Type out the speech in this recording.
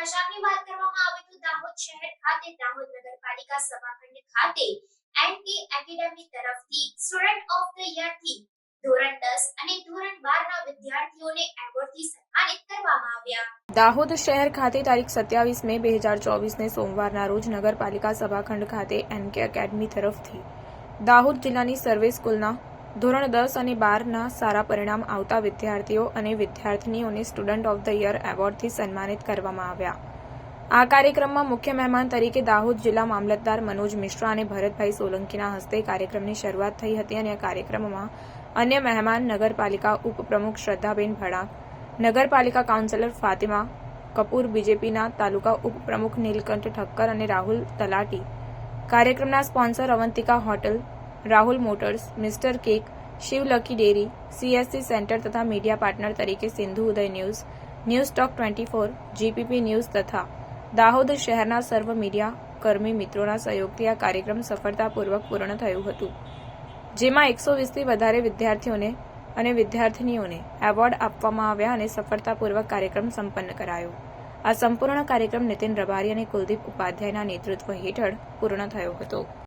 સમાચારની વાત કરવામાં આવે તો દાહોદ શહેર ખાતે, દાહોદ નગરપાલિકા સભાખંડ ખાતે એનકે એકેડેમી તરફથી સ્ટુડન્ટ ઓફ ધ યરથી ધોરણ 10 અને ધોરણ 12 ના વિદ્યાર્થીઓને એવોર્ડથી સન્માનિત કરવામાં આવ્યા. દાહોદ શહેર ખાતે તારીખ 27 મે 2024 ને સોમવારના રોજ નગરપાલિકા સભાખંડ ખાતે એનકે એકેડમી તરફથી દાહોદ જિલ્લાની સર્વે સ્કૂલના ધોરણ દસ અને બારના સારા પરિણામ આવતા વિદ્યાર્થીઓ અને વિદ્યાર્થિનીઓને સ્ટુડન્ટ ઓફ ધ યર એવોર્ડથી સન્માનિત કરવામાં આવ્યા. આ કાર્યક્રમમાં મુખ્ય મહેમાન તરીકે દાહોદ જિલ્લા મામલતદાર મનોજ મિશ્રા અને ભરતભાઈ સોલંકીના હસ્તે કાર્યક્રમની શરૂઆત થઈ હતી અને આ કાર્યક્રમમાં અન્ય મહેમાન નગરપાલિકા ઉપપ્રમુખ શ્રદ્ધાબેન ભડાક નગરપાલિકા કાઉન્સિલર ફાતિમા કપૂર, બીજેપીના તાલુકા ઉપપ્રમુખ નીલકંઠ ઠક્કર અને રાહુલ તલાટી. કાર્યક્રમના sponsor Avantika hotel Rahul motors, mister cake શિવલકી dairy CSC centre તથા મીડિયા પાર્ટનર તરીકે Sindhu Uday news news stock twenty four, GPP news તથા દાહોદ શહેરના સર્વ મીડિયા કર્મી મિત્રોના સહયોગથી આ કાર્યક્રમ સફળતાપૂર્વક પૂર્ણ થયું હતું. જેમાં એકસો વીસથી વધારે વિદ્યાર્થીઓને અને વિદ્યાર્થિનીઓને એવોર્ડ આપવામાં આવ્યા અને સફળતાપૂર્વક કાર્યક્રમ સંપન્ન કરાયો. આ સંપૂર્ણ કાર્યક્રમ નીતિન રબારી અને કુલદીપ ઉપાધ્યાયના નેતૃત્વ હેઠળ પૂર્ણ થયો હતો.